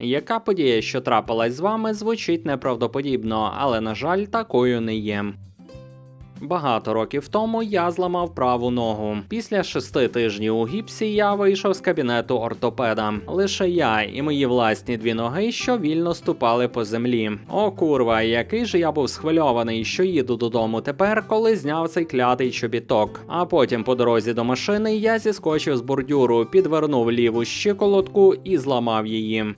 Яка подія, що трапилась з вами, звучить неправдоподібно, але на жаль, такою не є. Багато років тому я зламав праву ногу. Після шести тижнів у гіпсі я вийшов з кабінету ортопеда. Лише я і мої власні дві ноги, що вільно ступали по землі. О, курва, який же я був схвильований, що їду додому тепер, коли зняв цей клятий чобіток. А потім по дорозі до машини я зіскочив з бордюру, підвернув ліву щиколотку і зламав її.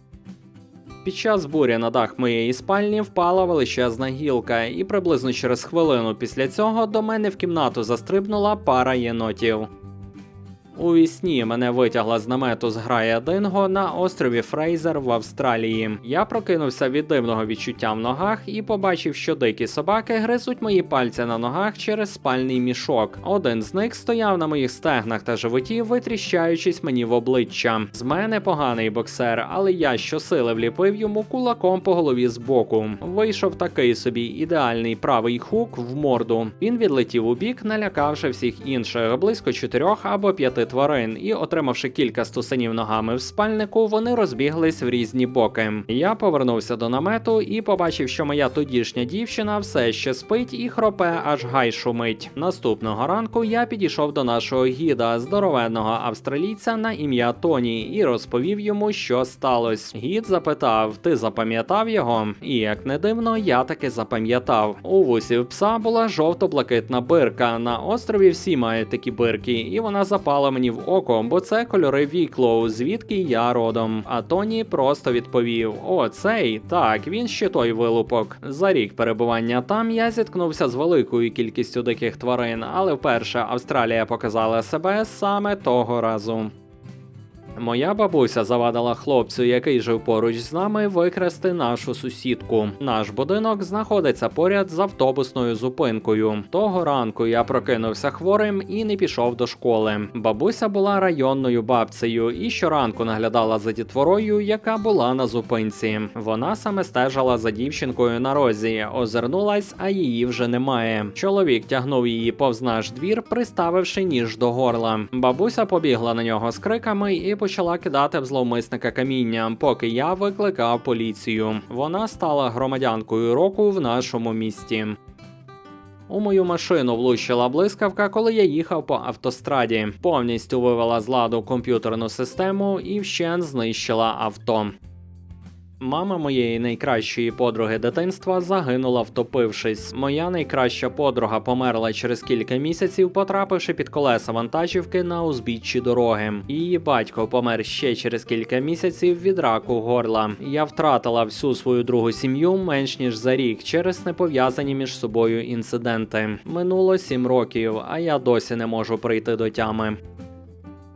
Під час бурі на дах моєї спальні впала величезна гілка, і приблизно через хвилину після цього до мене в кімнату застрибнула пара єнотів. У вісні мене витягла з намету зграя Динго на острові Фрейзер в Австралії. Я прокинувся від дивного відчуття в ногах і побачив, що дикі собаки гризуть мої пальці на ногах через спальний мішок. Один з них стояв на моїх стегнах та животі, витріщаючись мені в обличчя. З мене поганий боксер, але я щосили вліпив йому кулаком по голові збоку. Вийшов такий собі ідеальний правий хук в морду. Він відлетів у бік, налякавши всіх інших близько чотирьох або п'яти тварин, і, отримавши кілька стусанів ногами в спальнику, вони розбіглись в різні боки. Я повернувся до намету і побачив, що моя тодішня дівчина все ще спить і хропе, аж гай шумить. Наступного ранку я підійшов до нашого гіда, здоровенного австралійця на ім'я Тоні, і розповів йому, що сталося. Гід запитав: Ти запам'ятав його? І як не дивно, я таки запам'ятав. У вусів пса була жовто-блакитна бирка. На острові всі мають такі бирки, і вона запала мені в око, бо це кольори Віклоу, звідки я родом. А Тоні просто відповів: О, цей так, він ще той вилупок. За рік перебування там я зіткнувся з великою кількістю диких тварин, але вперше Австралія показала себе саме того разу. Моя бабуся завадила хлопцю, який жив поруч з нами, викрасти нашу сусідку. Наш будинок знаходиться поряд з автобусною зупинкою. Того ранку я прокинувся хворим і не пішов до школи. Бабуся була районною бабцею і щоранку наглядала за дітворою, яка була на зупинці. Вона саме стежила за дівчинкою на розі, озирнулась, а її вже немає. Чоловік тягнув її повз наш двір, приставивши ніж до горла. Бабуся побігла на нього з криками і почала кидати в зловмисника каміння, поки я викликав поліцію. Вона стала громадянкою року в нашому місті. У мою машину влучила блискавка, коли я їхав по автостраді. Повністю вивела з ладу комп'ютерну систему і вщен знищила авто. Мама моєї найкращої подруги дитинства загинула, втопившись. Моя найкраща подруга померла через кілька місяців, потрапивши під колеса вантажівки на узбіччі дороги. Її батько помер ще через кілька місяців від раку горла. Я втратила всю свою другу сім'ю менш ніж за рік через непов'язані між собою інциденти. Минуло сім років, а я досі не можу прийти до тями.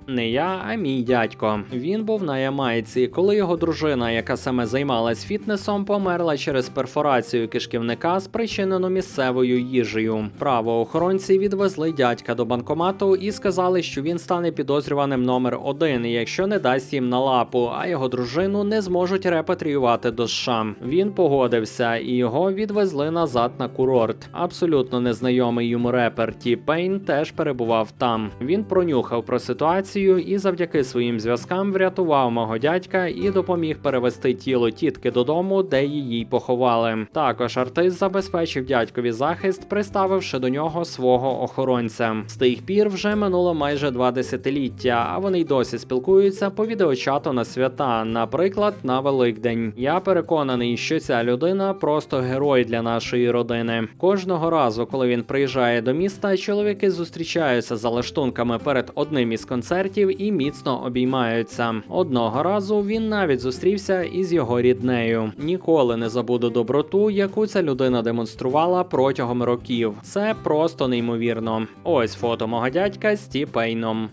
Не я, а мій дядько. Він був на Ямайці, коли його дружина, яка саме займалась фітнесом, померла через перфорацію кишківника, спричинену місцевою їжею. Правоохоронці відвезли дядька до банкомату і сказали, що він стане підозрюваним номер один, якщо не дасть їм на лапу, а його дружину не зможуть репатріювати до США. Він погодився, і його відвезли назад на курорт. Абсолютно незнайомий йому репер Ті Пейн теж перебував там. Він пронюхав про ситуацію і завдяки своїм зв'язкам врятував мого дядька і допоміг перевести тіло тітки додому, де її поховали. Також артист забезпечив дядькові захист, приставивши до нього свого охоронця. З тих пір вже минуло майже два десятиліття, а вони й досі спілкуються по відеочату на свята, наприклад, на Великдень. Я переконаний, що ця людина просто герой для нашої родини. Кожного разу, коли він приїжджає до міста, чоловіки зустрічаються за лаштунками перед одним із концертів і міцно обіймаються. Одного разу він навіть зустрівся із його ріднею. Ніколи не забуду доброту, яку ця людина демонструвала протягом років. Це просто неймовірно. Ось фото мого дядька з Ті Пейном.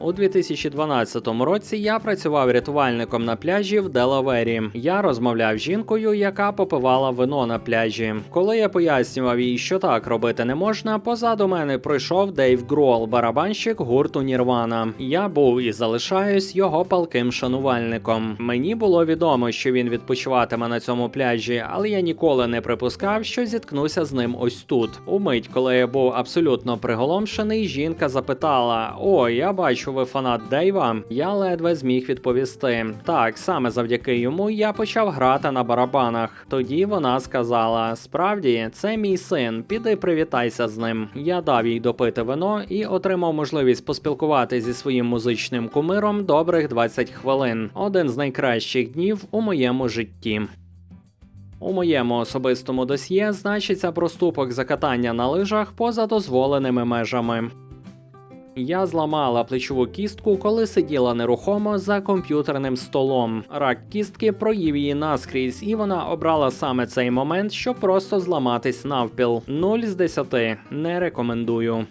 У 2012 році я працював рятувальником на пляжі в Делавері. Я розмовляв з жінкою, яка попивала вино на пляжі. Коли я пояснював їй, що так робити не можна, позаду мене пройшов Дейв Грол, барабанщик гурту Нірвана. Я був і залишаюсь його палким шанувальником. Мені було відомо, що він відпочиватиме на цьому пляжі, але я ніколи не припускав, що зіткнуся з ним ось тут. Умить, коли я був абсолютно приголомшений, жінка запитала: О, я бачу, ви фанат Дейва? Я ледве зміг відповісти. Так, саме завдяки йому я почав грати на барабанах. Тоді вона сказала: Справді, це мій син, піди привітайся з ним. Я дав їй допити вино і отримав можливість поспілкуватися зі своїм музичним кумиром добрих 20 хвилин. Один з найкращих днів у моєму житті. У моєму особистому досьє значиться проступок закатання на лижах поза дозволеними межами. Я зламала плечову кістку, коли сиділа нерухомо за комп'ютерним столом. Рак кістки проїв її наскрізь, і вона обрала саме цей момент, щоб просто зламатись навпіл. 0 з 10. Не рекомендую.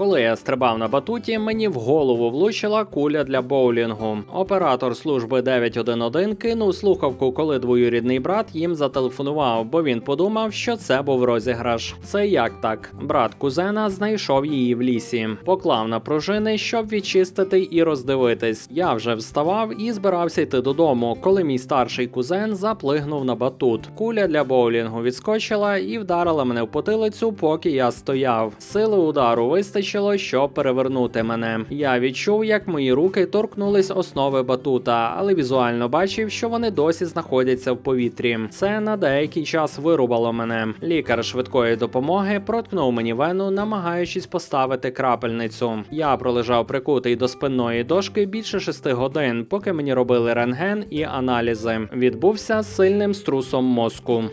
Коли я стрибав на батуті, мені в голову влучила куля для боулінгу. Оператор служби 911 кинув слухавку, коли двоюрідний брат їм зателефонував, бо він подумав, що це був розіграш. Це як так? Брат кузена знайшов її в лісі, поклав на пружини, щоб відчистити і роздивитись. Я вже вставав і збирався йти додому, коли мій старший кузен заплигнув на батут. Куля для боулінгу відскочила і вдарила мене в потилицю, поки я стояв. Сили удару вистачило, щоб перевернути мене. Я відчув, як мої руки торкнулись основи батута, але візуально бачив, що вони досі знаходяться в повітрі. Це на деякий час вирубало мене. Лікар швидкої допомоги проткнув мені вену, намагаючись поставити крапельницю. Я пролежав прикутий до спинної дошки більше шести годин, поки мені робили рентген і аналізи. Відбувся сильним струсом мозку.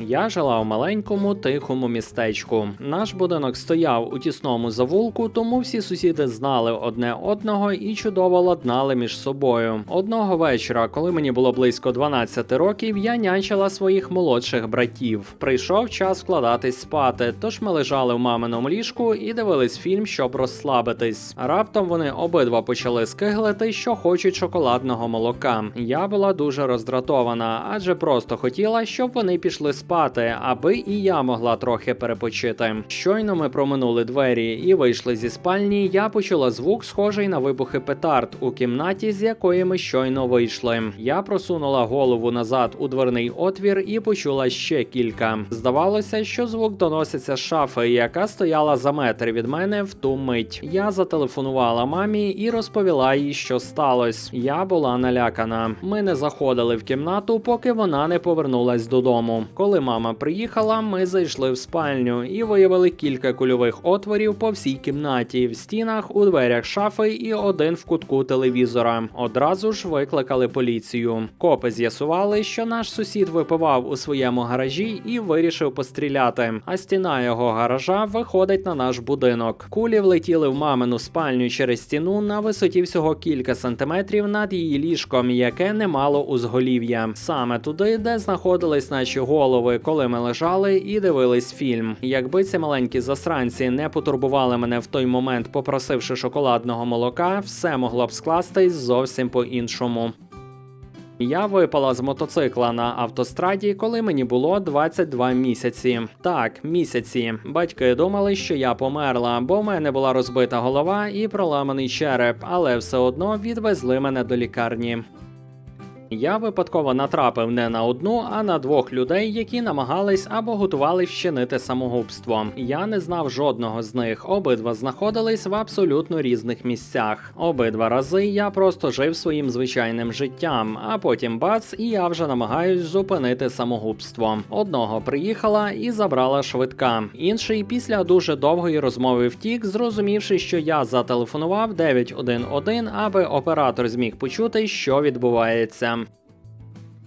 Я жила в маленькому тихому містечку. Наш будинок стояв у тісному завулку, тому всі сусіди знали одне одного і чудово ладнали між собою. Одного вечора, коли мені було близько 12 років, я нянчила своїх молодших братів. Прийшов час вкладатись спати, тож ми лежали в маминому ліжку і дивились фільм, щоб розслабитись. Раптом вони обидва почали скиглити, що хочуть шоколадного молока. Я була дуже роздратована, адже просто хотіла, щоб вони пішли спати, аби і я могла трохи перепочити. Щойно ми проминули двері і вийшли зі спальні. Я почула звук, схожий на вибухи петард у кімнаті, з якої ми щойно вийшли. Я просунула голову назад у дверний отвір і почула ще кілька. Здавалося, що звук доноситься з шафи, яка стояла за метр від мене в ту мить. Я зателефонувала мамі і розповіла їй, що сталося. Я була налякана. Ми не заходили в кімнату, поки вона не повернулась додому. Коли мама приїхала, ми зайшли в спальню і виявили кілька кульових отворів по всій кімнаті, в стінах, у дверях шафи і один в кутку телевізора. Одразу ж викликали поліцію. Копи з'ясували, що наш сусід випивав у своєму гаражі і вирішив постріляти. А стіна його гаража виходить на наш будинок. Кулі влетіли в мамину спальню через стіну на висоті всього кілька сантиметрів над її ліжком, яке не мало узголів'я. Саме туди, де знаходились наші голови, коли ми лежали і дивились фільм. Якби ці маленькі засранці не потурбували мене в той момент, попросивши шоколадного молока, все могло б скластись зовсім по-іншому. Я випала з мотоцикла на автостраді, коли мені було 22 місяці. Так, місяці. Батьки думали, що я померла, бо в мене була розбита голова і проламаний череп, але все одно відвезли мене до лікарні. Я випадково натрапив не на одну, а на двох людей, які намагались або готували вчинити самогубство. Я не знав жодного з них. Обидва знаходились в абсолютно різних місцях. Обидва рази я просто жив своїм звичайним життям, а потім бац, і я вже намагаюсь зупинити самогубство. Одного приїхала і забрала швидка. Інший після дуже довгої розмови втік, зрозумівши, що я зателефонував 911, аби оператор зміг почути, що відбувається.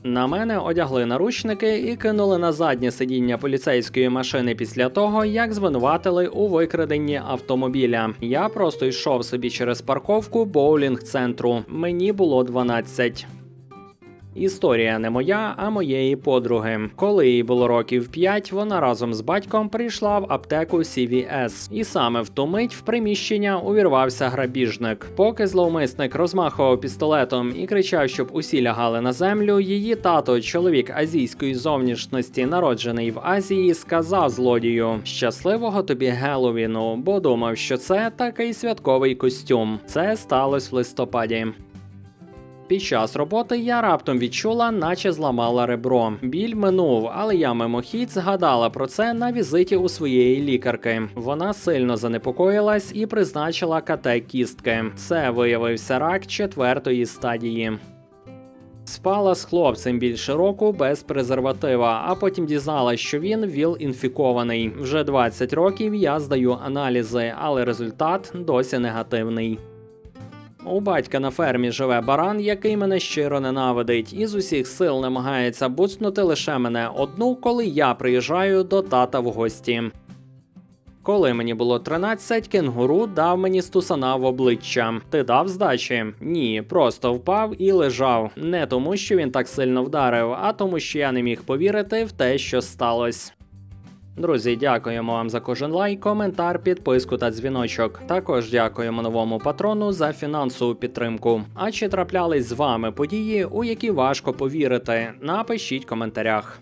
На мене одягли наручники і кинули на заднє сидіння поліцейської машини після того, як звинуватили у викраденні автомобіля. Я просто йшов собі через парковку боулінг центру. Мені було 12. Історія не моя, а моєї подруги. Коли їй було років 5, вона разом з батьком прийшла в аптеку CVS. І саме в ту мить в приміщення увірвався грабіжник. Поки зловмисник розмахував пістолетом і кричав, щоб усі лягали на землю. Її тато, чоловік азійської зовнішності, народжений в Азії, сказав злодію: щасливого тобі Геловіну, бо думав, що це такий святковий костюм. Це сталося в листопаді. Під час роботи я раптом відчула, наче зламала ребро. Біль минув, але я мимохідь згадала про це на візиті у своєї лікарки. Вона сильно занепокоїлась і призначила КТ кістки. Це виявився рак четвертої стадії. Спала з хлопцем більше року без презерватива, а потім дізналась, що він ВІЛ-інфікований. Вже 20 років я здаю аналізи, але результат досі негативний. У батька на фермі живе баран, який мене щиро ненавидить, і з усіх сил намагається буцнути лише мене одну, коли я приїжджаю до тата в гості. Коли мені було 13, кенгуру дав мені стусана в обличчя. Ти дав здачі? Ні, просто впав і лежав. Не тому, що він так сильно вдарив, а тому, що я не міг повірити в те, що сталося. Друзі, дякуємо вам за кожен лайк, коментар, підписку та дзвіночок. Також дякуємо новому патрону за фінансову підтримку. А чи траплялись з вами події, у які важко повірити? Напишіть в коментарях.